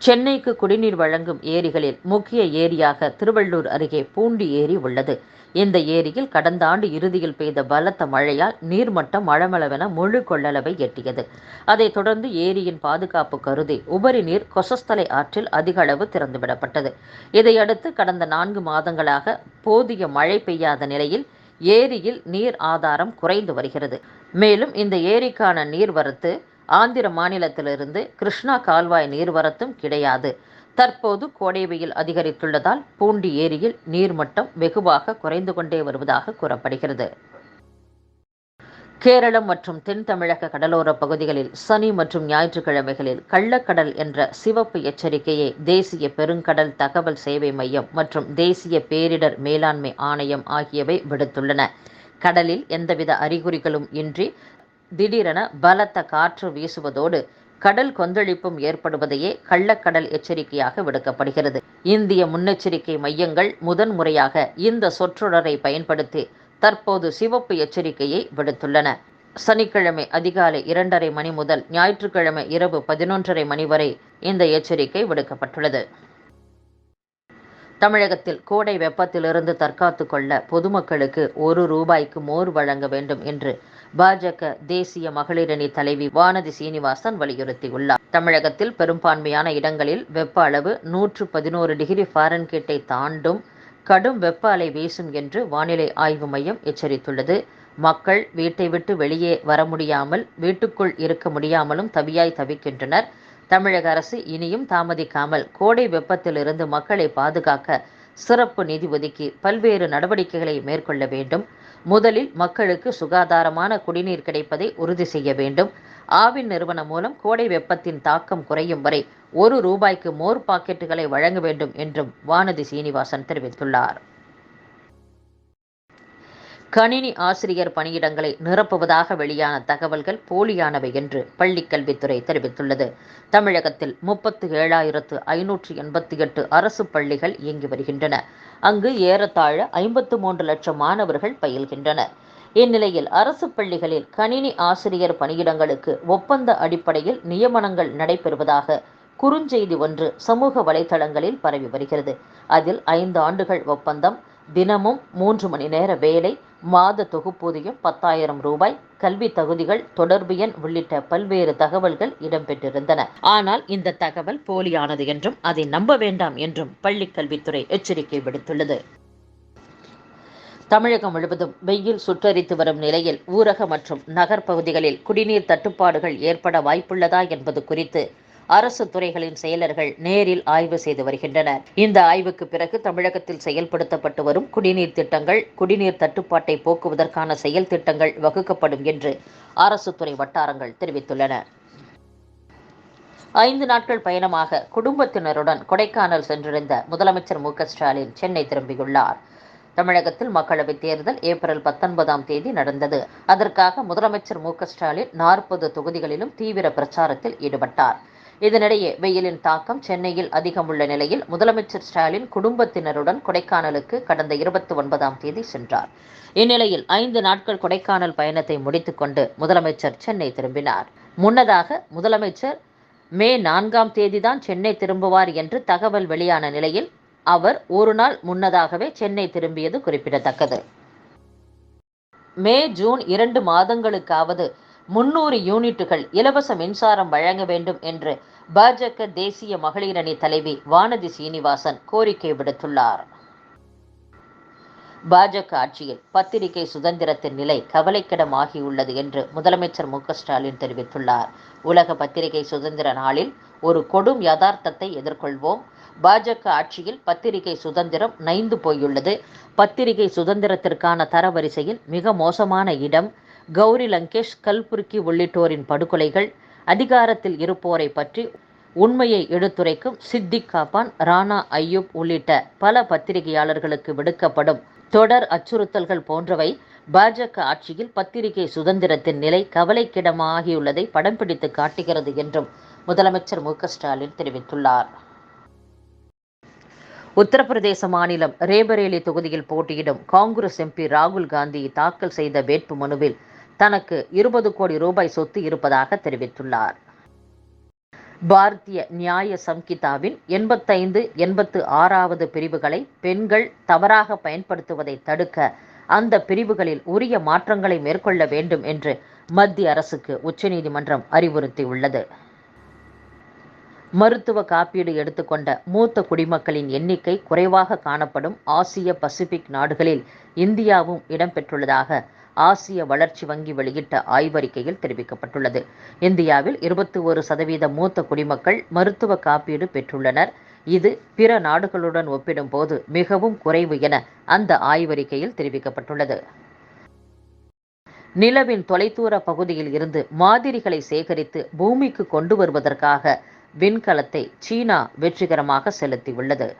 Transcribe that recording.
சென்னைக்கு குடிநீர் வழங்கும் ஏரிகளில் முக்கிய ஏரியாக திருவள்ளூர் அருகே பூண்டி ஏரி உள்ளது. இந்த ஏரியில் கடந்த ஆண்டு இறுதியில் பெய்த பலத்த மழையால் நீர்மட்டம் மழமளவென முழு கொள்ளளவை எட்டியது. அதைத் தொடர்ந்து ஏரியின் பாதுகாப்பு கருதி உபரி நீர் கொசஸ்தலை ஆற்றில் அதிக அளவு திறந்துவிடப்பட்டது. இதையடுத்து கடந்த நான்கு மாதங்களாக போதிய மழை பெய்யாத நிலையில் ஏரியில் நீர் ஆதாரம் குறைந்து வருகிறது. மேலும் இந்த ஏரிக்கான நீர்வரத்து ஆந்திர மாநிலத்திலிருந்து கிருஷ்ணா கால்வாய் நீர்வரத்தும் கிடையாது. தற்போது கோடை வெயில் அதிகரித்துள்ளதால் பூண்டி ஏரியில் நீர்மட்டம் வெகுவாக குறைந்து கொண்டே வருவதாக கூறப்படுகிறது. கேரளம் மற்றும் தென் தமிழக கடலோர பகுதிகளில் சனி மற்றும் ஞாயிற்றுக்கிழமைகளில் கள்ளக்கடல் என்ற சிவப்பு எச்சரிக்கையை தேசிய பெருங்கடல் தகவல் சேவை மையம் மற்றும் தேசிய பேரிடர் மேலாண்மை ஆணையம் ஆகியவை விடுத்துள்ளன. கடலில் எந்தவித அறிகுறிகளும் இன்றி திடீரென பலத்த காற்று வீசுவதோடு கடல் கொந்தளிப்பும் ஏற்படுவதையே கள்ளக்கடல் எச்சரிக்கையாக விடுக்கப்படுகிறது. இந்திய முன்னெச்சரிக்கை மையங்கள் முதன்முறையாக இந்த சொற்றொடரை பயன்படுத்தி தற்போது சிவப்பு எச்சரிக்கையை விடுத்துள்ளன. சனிக்கிழமை அதிகாலை இரண்டரை மணி முதல் ஞாயிற்றுக்கிழமை இரவு பதினொன்றரை மணி வரை இந்த எச்சரிக்கை விடுக்கப்பட்டுள்ளது. தமிழகத்தில் கோடை வெப்பத்திலிருந்து தற்காத்து கொள்ள பொதுமக்களுக்கு ஒரு ரூபாய்க்கு மோர் வழங்க வேண்டும் என்று பாஜக தேசிய மகளிரணி தலைவி வானதி சீனிவாசன் வலியுறுத்தியுள்ளார். தமிழகத்தில் பெரும்பான்மையான இடங்களில் வெப்ப அளவு நூற்று பதினோரு டிகிரி ஃபாரன்கீட்டை தாண்டும் கடும் வெப்ப அலை வீசும் என்று வானிலை ஆய்வு மையம் எச்சரித்துள்ளது. மக்கள் வீட்டை விட்டு வெளியே வர முடியாமல் வீட்டுக்குள் இருக்க முடியாமலும் தவியாய் தவிக்கின்றனர். தமிழக அரசு இனியும் தாமதிக்காமல் கோடை வெப்பத்திலிருந்து மக்களை பாதுகாக்க சிறப்பு நிதி ஒதுக்கி பல்வேறு நடவடிக்கைகளை மேற்கொள்ள வேண்டும். முதலில் மக்களுக்கு சுகாதாரமான குடிநீர் கிடைப்பதை உறுதி செய்ய வேண்டும். ஆவின் நிறுவனம் மூலம் கோடை வெப்பத்தின் தாக்கம் குறையும் வரை ஒரு ரூபாய்க்கு மோர் பாக்கெட்டுகளை வழங்க வேண்டும் என்றும் வானதி சீனிவாசன் தெரிவித்துள்ளார். கணினி ஆசிரியர் பணியிடங்களை நிரப்புவதாக வெளியான தகவல்கள் போலியானவை என்று பள்ளிக்கல்வித்துறை தெரிவித்துள்ளது. தமிழகத்தில் முப்பத்து ஏழாயிரத்து ஐநூற்றி எண்பத்தி எட்டு அரசு பள்ளிகள் இயங்கி வருகின்றன. அங்கு ஏறத்தாழ ஐம்பத்து மூன்று லட்சம் மாணவர்கள் பயில்கின்றனர். இந்நிலையில் அரசு பள்ளிகளில் கணினி ஆசிரியர் பணியிடங்களுக்கு ஒப்பந்த அடிப்படையில் நியமனங்கள் நடைபெறுவதாக குறுஞ்செய்தி ஒன்று சமூக வலைதளங்களில் பரவி வருகிறது. அதில் ஐந்து ஆண்டுகள் ஒப்பந்தம் தினமும் மூன்று மணி நேர வேலை மாத தொகுப்பூதியம் பத்தாயிரம் ரூபாய். கல்வி தகுதிகள் தொடர்பு எண் உள்ளிட்ட பல்வேறு தகவல்கள் இடம்பெற்றிருந்தன. ஆனால் இந்த தகவல் போலியானது என்றும் அதை நம்ப வேண்டாம் என்றும் பள்ளிக் கல்வித்துறை எச்சரிக்கை விடுத்துள்ளது. தமிழகம் முழுவதும் வெயில் சுற்றரித்து வரும் நிலையில் ஊரக மற்றும் நகர்ப்பகுதிகளில் குடிநீர் தட்டுப்பாடுகள் ஏற்பட வாய்ப்புள்ளதா என்பது குறித்து அரசு துறைகளின் செயலர்கள் நேரில் ஆய்வு செய்து வருகின்றனர். இந்த ஆய்வுக்கு பிறகு தமிழகத்தில் செயல்படுத்தப்பட்டு வரும் குடிநீர் திட்டங்கள் குடிநீர் தட்டுப்பாட்டை போக்குவதற்கான செயல் திட்டங்கள் வகுக்கப்படும் என்று அரசு துறை வட்டாரங்கள் தெரிவித்துள்ளன. ஐந்து நாட்கள் பயணமாக குடும்பத்தினருடன் கொடைக்கானல் சென்றிருந்த முதலமைச்சர் மு ஸ்டாலின் சென்னை திரும்பியுள்ளார். தமிழகத்தில் மக்களவைத் தேர்தல் ஏப்ரல் பத்தொன்பதாம் தேதி நடந்தது. அதற்காக முதலமைச்சர் மு ஸ்டாலின் நாற்பது தொகுதிகளிலும் தீவிர பிரச்சாரத்தில் ஈடுபட்டார். இதனிடையே வெயிலின் தாக்கம் சென்னையில் அதிகம் உள்ள நிலையில் முதலமைச்சர் ஸ்டாலின் குடும்பத்தினருடன் கொடைக்கானலுக்கு கடந்த இருபத்தி ஒன்பதாம் தேதி சென்றார். இந்நிலையில் ஐந்து நாட்கள் கொடைக்கானல் பயணத்தை முடித்துக்கொண்டு முதலமைச்சர் சென்னை திரும்பினார். முன்னதாக முதலமைச்சர் மே நான்காம் தேதிதான் சென்னை திரும்புவார் என்று தகவல் வெளியான நிலையில் அவர் ஒரு நாள் முன்னதாகவே சென்னை திரும்பியது குறிப்பிடத்தக்கது. மே ஜூன் இரண்டு மாதங்களுக்காவது முன்னூறு யூனிட்டுகள் இலவச மின்சாரம் வழங்க வேண்டும் என்று பாஜக தேசிய மகளிர் அணி தலைவி வானதி சீனிவாசன் கோரிக்கை விடுத்துள்ளார். பாஜக ஆட்சியில் பத்திரிகை சுதந்திரத்தின் நிலை கவலைக்கிடமாகியுள்ளது என்று முதலமைச்சர் மு ஸ்டாலின் தெரிவித்துள்ளார். உலக பத்திரிகை சுதந்திர நாளில் ஒரு கொடும் யதார்த்தத்தை எதிர்கொள்வோம். பாஜக ஆட்சியில் பத்திரிகை சுதந்திரம் நைந்து போயுள்ளது. பத்திரிகை சுதந்திரத்திற்கான தரவரிசையில் மிக மோசமான இடம் கௌரி லங்கேஷ் கல்புர்கி உள்ளிட்டோரின் படுகொலைகள் அதிகாரத்தில் இருப்போரை பற்றி உண்மையை எடுத்துரைக்கும் சித்திக் காப்பான் ராணா ஐயூப் உள்ளிட்ட பல பத்திரிகையாளர்களுக்கு விடுக்கப்படும் தொடர் அச்சுறுத்தல்கள் போன்றவை பாஜக ஆட்சியில் பத்திரிகை சுதந்திரத்தின் நிலை கவலைக்கிடமாகியுள்ளதை படம் பிடித்து காட்டுகிறது என்றும் முதலமைச்சர் மு ஸ்டாலின் தெரிவித்துள்ளார். உத்தரப்பிரதேச மாநிலம் ரேபரேலி தொகுதியில் போட்டியிடும் காங்கிரஸ் எம்பி ராகுல் காந்தி தாக்கல் செய்த வேட்பு மனுவில் தனக்கு இருபது கோடி ரூபாய் சொத்து இருப்பதாக தெரிவித்துள்ளார். பாரதிய நியாய சம்கிதாவின் எண்பத்தைந்து எண்பத்து ஆறாவது பிரிவுகளை பெண்கள் தவறாக பயன்படுத்துவதை தடுக்க அந்த பிரிவுகளில் உரிய மாற்றங்களை மேற்கொள்ள வேண்டும் என்று மத்திய அரசுக்கு உச்சநீதிமன்றம் அறிவுறுத்தியுள்ளது. மருத்துவ காப்பீடு எடுத்துக்கொண்ட மூத்த குடிமக்களின் எண்ணிக்கை குறைவாக காணப்படும் ஆசிய பசிபிக் நாடுகளில் இந்தியாவும் இடம்பெற்றுள்ளதாக ஆசிய வளர்ச்சி வங்கி வெளியிட்ட ஆய்வறிக்கையில் தெரிவிக்கப்பட்டுள்ளது. இந்தியாவில் இருபத்தி ஒரு சதவீத மூத்த குடிமக்கள் மருத்துவ காப்பீடு பெற்றுள்ளனர். இது பிற நாடுகளுடன் ஒப்பிடும்போது மிகவும் குறைவு என அந்த ஆய்வறிக்கையில் தெரிவிக்கப்பட்டுள்ளது. நிலவின் தொலைதூர பகுதியில் இருந்து மாதிரிகளை சேகரித்து பூமிக்கு கொண்டு வருவதற்காக விண்கலத்தை சீனா வெற்றிகரமாக செலுத்தியுள்ளது.